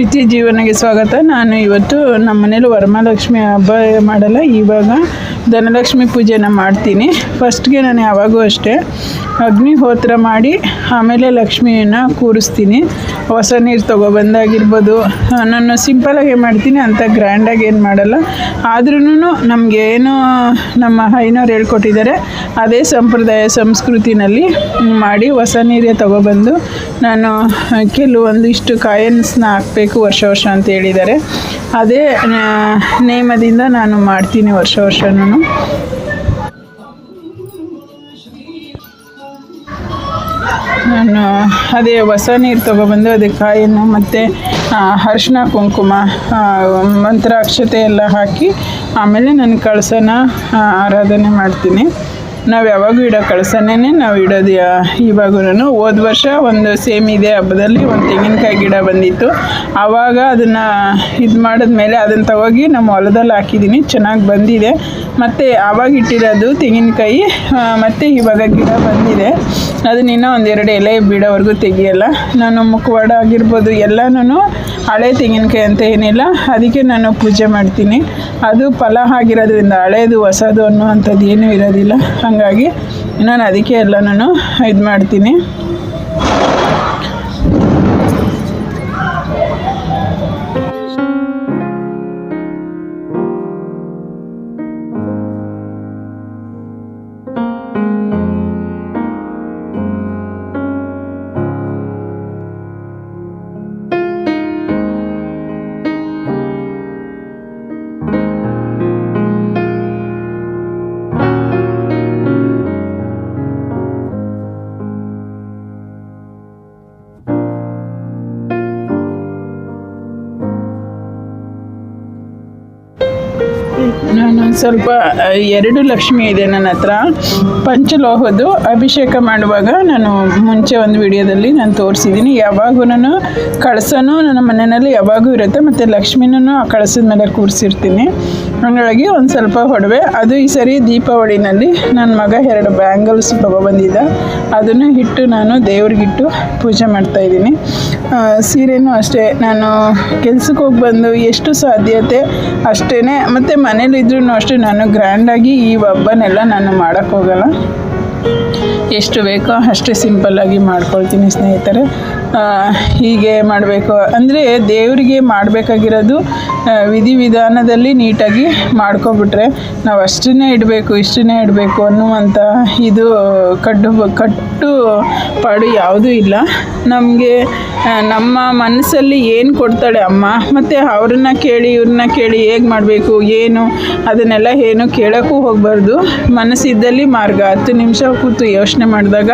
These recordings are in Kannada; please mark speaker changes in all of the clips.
Speaker 1: ನಿತ್ಯ ಜೀವನಗೆ ಸ್ವಾಗತ. ನಾನು ಇವತ್ತು ನಮ್ಮ ಮನೇಲಿ ವರಮಹಾಲಕ್ಷ್ಮಿ ಹಬ್ಬ ಮಾಡಲ್ಲ. ಇವಾಗ ಧನಲಕ್ಷ್ಮಿ ಪೂಜೆನ ಮಾಡ್ತೀನಿ. ಫಸ್ಟ್ಗೆ ನಾನು ಯಾವಾಗೂ ಅಷ್ಟೇ ಅಗ್ನಿಹೋತ್ರ ಮಾಡಿ ಆಮೇಲೆ ಲಕ್ಷ್ಮಿಯನ್ನು ಕೂರಿಸ್ತೀನಿ. ಹೊಸ ನೀರು ತೊಗೊಬಂದಾಗಿರ್ಬೋದು ನಾನು ಸಿಂಪಲಾಗಿ ಮಾಡ್ತೀನಿ, ಅಂತ ಗ್ರ್ಯಾಂಡಾಗಿ ಏನು ಮಾಡಲ್ಲ. ಆದ್ರೂ ನಮಗೆ ಏನು ನಮ್ಮ ಹೈನವ್ರು ಹೇಳ್ಕೊಟ್ಟಿದ್ದಾರೆ, ಅದೇ ಸಂಪ್ರದಾಯ ಸಂಸ್ಕೃತಿನಲ್ಲಿ ಮಾಡಿ ಹೊಸ ನೀರೇ ತೊಗೊಬಂದು ನಾನು ಕೆಲವೊಂದಿಷ್ಟು ಕಾಯನ್ಸ್ನ ಹಾಕಬೇಕು ವರ್ಷ ವರ್ಷ ಅಂತ ಹೇಳಿದ್ದಾರೆ. ಅದೇ ನೇಮದಿಂದ ನಾನು ಮಾಡ್ತೀನಿ ವರ್ಷ ವರ್ಷನೂ ನಾನು ಅದೇ ಹೊಸ ನೀರು ತೊಗೊಬಂದು ಅದಕ್ಕೆ ಕಾಯನ್ನು ಮತ್ತು ಅರಿಶಿನ ಕುಂಕುಮ ಮಂತ್ರಾಕ್ಷತೆ ಎಲ್ಲ ಹಾಕಿ ಆಮೇಲೆ ನಾನು ಕಳಸನ ಆರಾಧನೆ ಮಾಡ್ತೀನಿ. ನಾವು ಯಾವಾಗೂ ಇಡೋ ಕಳಸನೇ ನಾವು ಇಡೋದು ಇವಾಗೂ ಹೋದ ವರ್ಷ ಒಂದು ಸೇಮ್ ಇದೆ ಹಬ್ಬದಲ್ಲಿ ಒಂದು ತೆಂಗಿನಕಾಯಿ ಗಿಡ ಬಂದಿತ್ತು. ಆವಾಗ ಅದನ್ನು ಇದು ಮಾಡಿದ್ಮೇಲೆ ಅದನ್ನು ತಗೋಗಿ ನಮ್ಮ ಹೊಲದಲ್ಲಿ ಹಾಕಿದ್ದೀನಿ ಚೆನ್ನಾಗಿ ಬಂದಿದೆ. ಮತ್ತು ಆವಾಗ ಇಟ್ಟಿರೋದು ತೆಂಗಿನಕಾಯಿ ಮತ್ತು ಇವಾಗ ಗಿಡ ಬಂದಿದೆ. ಅದನ್ನ ಇನ್ನೂ ಒಂದೆರಡು ಎಲೆ ಬಿಡೋವರೆಗೂ ತೆಗಿಯಲ್ಲ. ನಾನು ಮುಖವಾಡ ಆಗಿರ್ಬೋದು ಎಲ್ಲನೂ ಹಳೆ ತೆಂಗಿನಕಾಯಿ ಅಂತ ಏನಿಲ್ಲ, ಅದಕ್ಕೆ ನಾನು ಪೂಜೆ ಮಾಡ್ತೀನಿ. ಅದು ಫಲ ಆಗಿರೋದ್ರಿಂದ ಹಳೇದು, ಹೊಸದು ಅನ್ನುವಂಥದ್ದು ಏನೂ ಇರೋದಿಲ್ಲ. ಹಾಗಾಗಿ ನಾನು ಅದಕ್ಕೆ ಎಲ್ಲನೂ ಇದು ಮಾಡ್ತೀನಿ ನಾನು ಸ್ವಲ್ಪ ಎರಡು ಲಕ್ಷ್ಮಿ ಇದೆ ನನ್ನ ಹತ್ರ. ಪಂಚಲೋಹದ್ದು ಅಭಿಷೇಕ ಮಾಡುವಾಗ ನಾನು ಮುಂಚೆ ಒಂದು ವಿಡಿಯೋದಲ್ಲಿ ನಾನು ತೋರಿಸಿದ್ದೀನಿ. ಯಾವಾಗೂ ನಾನು ಕಳಸನೂ ನನ್ನ ಮನೆಯಲ್ಲಿ ಯಾವಾಗೂ ಇರುತ್ತೆ, ಮತ್ತು ಲಕ್ಷ್ಮಿನೂ ಆ ಕಳಸದ ಮೇಲೆ ಕೂರಿಸಿರ್ತೀನಿ. ಹಾಗಾಗಿ ಒಂದು ಸ್ವಲ್ಪ ಒಡವೆ ಅದು ಈ ಸರಿ ದೀಪಾವಳಿನಲ್ಲಿ ನನ್ನ ಮಗ ಎರಡು ಬ್ಯಾಂಗಲ್ಸ್ ತೊಗೊಬಂದಿದ್ದ ಅದನ್ನು ಇಟ್ಟು ನಾನು ದೇವ್ರಿಗಿಟ್ಟು ಪೂಜೆ ಮಾಡ್ತಾಯಿದ್ದೀನಿ ಸೀರೆನೂ ಅಷ್ಟೇ. ನಾನು ಕೆಲಸಕ್ಕೆ ಹೋಗಿ ಬಂದು ಎಷ್ಟು ಸಾಧ್ಯತೆ ಅಷ್ಟೇ ಮತ್ತು ಮನೇಲಿದ್ರೂ ಅಷ್ಟೇ, ನಾನು ಗ್ರ್ಯಾಂಡಾಗಿ ಈ ಹಬ್ಬನೆಲ್ಲ ನಾನು ಮಾಡೋಕ್ಕೆ ಹೋಗಲ್ಲ. ಎಷ್ಟು ಬೇಕೋ ಅಷ್ಟೇ ಸಿಂಪಲ್ಲಾಗಿ ಮಾಡ್ಕೊಳ್ತೀನಿ ಸ್ನೇಹಿತರೆ. ಹೀಗೆ ಮಾಡಬೇಕು. ಅಂದರೆ ದೇವರಿಗೆ ಮಾಡಬೇಕಾಗಿರೋದು ವಿಧಿವಿಧಾನದಲ್ಲಿ ನೀಟಾಗಿ ಮಾಡ್ಕೊಬಿಟ್ರೆ ನಾವು ಅಷ್ಟನ್ನೇ ಇಡಬೇಕು, ಇಷ್ಟನ್ನೇ ಇಡಬೇಕು ಅನ್ನುವಂಥ ಇದು ಕಡ್ಡು, ಕಟ್ಟು ಪಾಡು ಯಾವುದೂ ಇಲ್ಲ. ನಮಗೆ ನಮ್ಮ ಮನಸ್ಸಲ್ಲಿ ಏನು ಕೊಡ್ತಾಳೆ ಅಮ್ಮ? ಮತ್ತು ಅವ್ರನ್ನ ಕೇಳಿ, ಇವ್ರನ್ನ ಕೇಳಿ ಹೇಗೆ ಮಾಡಬೇಕು, ಏನು, ಅದನ್ನೆಲ್ಲ ಏನು ಕೇಳೋಕ್ಕೂ ಹೋಗಬಾರ್ದು. ಮನಸ್ಸಿದ್ದಲ್ಲಿ ಮಾರ್ಗ. ಹತ್ತು ನಿಮಿಷ ಕೂತು ಯೋಚನೆ ಮಾಡಿದಾಗ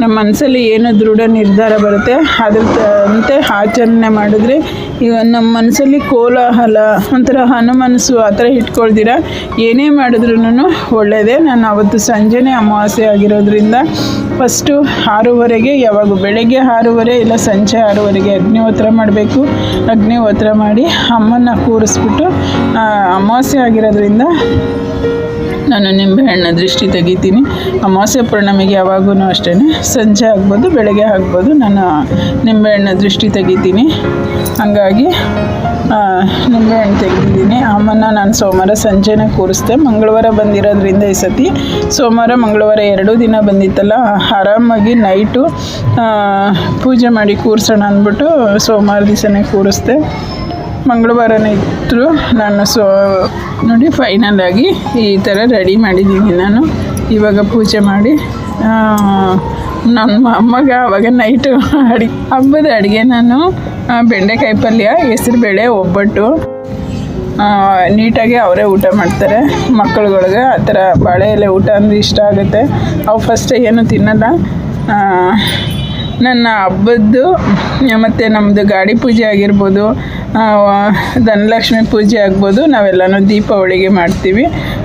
Speaker 1: ನಮ್ಮ ಮನಸ್ಸಲ್ಲಿ ಏನು ದೃಢ ನಿರ್ಧಾರ ಬರುತ್ತೆ ಅದ್ರ ಅಂತೆ ಆಚರಣೆ ಮಾಡಿದ್ರೆ ಈಗ ನಮ್ಮ ಮನಸ್ಸಲ್ಲಿ ಕೋಲಾಹಲ, ಒಂಥರ ಹನುಮನಸ್ಸು ಆ ಥರ ಇಟ್ಕೊಳ್ದಿರ ಏನೇ ಮಾಡಿದ್ರೂ ಒಳ್ಳೆಯದೇ ನಾನು ಅವತ್ತು ಸಂಜೆನೇ ಅಮಾವಾಸ್ಯೆ ಆಗಿರೋದ್ರಿಂದ ಫಸ್ಟು ಆರೂವರೆಗೆ, ಯಾವಾಗ ಬೆಳಗ್ಗೆ ಆರೂವರೆ ಇಲ್ಲ ಸಂಜೆ ಆರೂವರೆಗೆ ಅಗ್ನಿಹೋತ್ರ ಮಾಡಬೇಕು. ಅಗ್ನಿಹೋತ್ರ ಮಾಡಿ ಅಮ್ಮನ ಕೂರಿಸ್ಬಿಟ್ಟು ಅಮಾವಾಸ್ಯೆ ಆಗಿರೋದ್ರಿಂದ ನಾನು ನಿಂಬೆಹಣ್ಣು ದೃಷ್ಟಿ ತೆಗಿತೀನಿ. ಅಮಾವಾಸ್ಯ ಪೂರ್ಣಿಮೆಗೆ ಯಾವಾಗೂ ಅಷ್ಟೇ. ಸಂಜೆ ಆಗ್ಬೋದು, ಬೆಳಗ್ಗೆ ಆಗ್ಬೋದು, ನಾನು ನಿಂಬೆಹಣ್ಣು ದೃಷ್ಟಿ ತೆಗಿತೀನಿ. ಹಾಗಾಗಿ ನಿಂಬೆ ನಿಂಬೆಹಣ್ಣು ತೆಗೆದಿದ್ದೀನಿ. ಅಮ್ಮನ ನಾನು ಸೋಮವಾರ ಸಂಜೆನೇ ಕೂರಿಸ್ದೆ. ಮಂಗಳವಾರ ಬಂದಿರೋದ್ರಿಂದ ಈ ಸತಿ ಸೋಮವಾರ, ಮಂಗಳವಾರ ಎರಡೂ ದಿನ ಬಂದಿತ್ತಲ್ಲ. ಆರಾಮಾಗಿ ನೈಟು ಪೂಜೆ ಮಾಡಿ ಕೂರಿಸೋಣ ಅಂದ್ಬಿಟ್ಟು ಸೋಮವಾರ ದಿವಸನೇ ಕೂರಿಸ್ದೆ. ಮಂಗಳವಾರನೇ ಇತ್ತು ನಾನು ಸೊ, ನೋಡಿ ಫೈನಲ್ ಆಗಿ ಈ ಥರ ರೆಡಿ ಮಾಡಿದ್ದೀನಿ ನಾನು. ಇವಾಗ ಪೂಜೆ ಮಾಡಿ ನಮ್ಮ ಅಮ್ಮಗ ಅವಾಗ ನೈಟು ಅಡಿಗೆ ಹಬ್ಬದ ಅಡುಗೆ ನಾನು ಬೆಂಡೆಕಾಯಿ ಪಲ್ಯ, ಹೆಸರುಬೇಳೆ, ಒಬ್ಬಟ್ಟು ನೀಟಾಗಿ ಅವರೇ ಊಟ ಮಾಡ್ತಾರೆ. ಮಕ್ಕಳುಗಳಿಗೆ ಆ ಥರ ಬಾಳೆ ಎಲೆ ಊಟ ಅಂದರೆ ಇಷ್ಟ ಆಗುತ್ತೆ. ಅವು ಫಸ್ಟ್ ಏನು ತಿನ್ನಲ್ಲ. ನನ್ನ ಹಬ್ಬದ್ದು ಮತ್ತು ನಮ್ಮದು ಗಾಡಿ ಪೂಜೆ ಆಗಿರ್ಬೋದು ಧನಲಕ್ಷ್ಮಿ ಪೂಜೆ ಆಗ್ಬೋದು, ನಾವೆಲ್ಲನೂ ದೀಪಾವಳಿಗೆ ಮಾಡ್ತೀವಿ.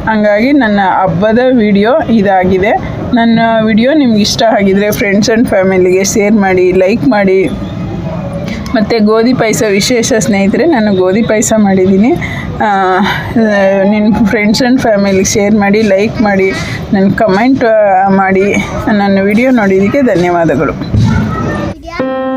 Speaker 1: ಹಂಗಾಗಿ ನನ್ನ ಹಬ್ಬದ ವಿಡಿಯೋ ಇದಾಗಿದೆ. ನನ್ನ ವಿಡಿಯೋ ನಿಮ್ಗೆ ಇಷ್ಟ ಆಗಿದರೆ ಫ್ರೆಂಡ್ಸ್ ಆ್ಯಂಡ್ ಫ್ಯಾಮಿಲಿಗೆ ಶೇರ್ ಮಾಡಿ ಲೈಕ್ ಮಾಡಿ. ಮತ್ತು ಗೋಧಿ ಪಾಯಸ ವಿಶೇಷ ಸ್ನೇಹಿತರೆ, ನಾನು ಗೋಧಿ ಪಾಯಸ ಮಾಡಿದ್ದೀನಿ. ನಿನ್ನ ಫ್ರೆಂಡ್ಸ್ ಆ್ಯಂಡ್ ಫ್ಯಾಮಿಲಿಗೆ ಶೇರ್ ಮಾಡಿ ಲೈಕ್ ಮಾಡಿ ನನ್ನ ಕಮೆಂಟ್ ಮಾಡಿ, ನನ್ನ ವಿಡಿಯೋ ನೋಡಿದ್ದಕ್ಕೆ ಧನ್ಯವಾದಗಳು. Thank you.